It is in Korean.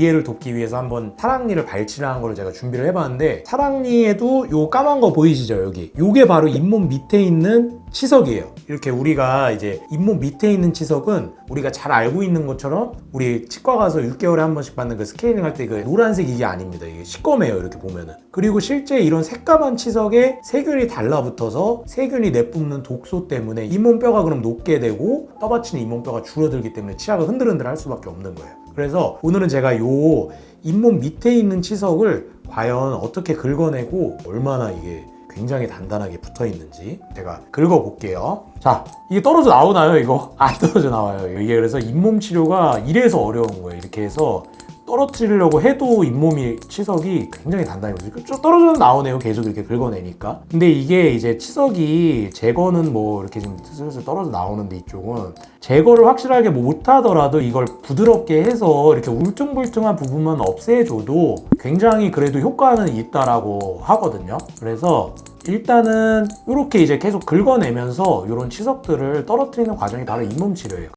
이해를 돕기 위해서 한번 사랑니를 발치를 한 거를 제가 준비를 해봤는데 사랑니에도 요 까만 거 보이시죠 여기? 요게 바로 잇몸 밑에 있는 치석이에요. 이렇게 우리가 이제 잇몸 밑에 있는 치석은 우리가 잘 알고 있는 것처럼 우리 치과 가서 6개월에 한 번씩 받는 그 스케일링 할 때 그 노란색 이게 아닙니다. 이게 시꺼매요 이렇게 보면은. 그리고 실제 이런 새까만 치석에 세균이 달라붙어서 세균이 내뿜는 독소 때문에 잇몸뼈가 그럼 녹게 되고 떠받치는 잇몸뼈가 줄어들기 때문에 치아가 흔들흔들 할 수밖에 없는 거예요 그래서 오늘은 제가 요 잇몸 밑에 있는 치석을 과연 어떻게 긁어내고 얼마나 이게 굉장히 단단하게 붙어 있는지 제가 긁어 볼게요. 자, 이게 떨어져 나오나요, 이거? 안 떨어져 나와요. 이게 그래서 잇몸 치료가 이래서 어려운 거예요. 이렇게 해서 떨어뜨리려고 해도 잇몸이 치석이 굉장히 단단히 붙어요. 쭉 떨어져 나오네요. 계속 이렇게 긁어내니까. 근데 이게 이제 치석이 제거는 뭐 이렇게 좀 슬슬 떨어져 나오는데 이쪽은 제거를 확실하게 못 하더라도 이걸 부드럽게 해서 이렇게 울퉁불퉁한 부분만 없애줘도 굉장히 그래도 효과는 있다라고 하거든요. 그래서 일단은 이렇게 이제 계속 긁어내면서 이런 치석들을 떨어뜨리는 과정이 바로 잇몸 치료예요.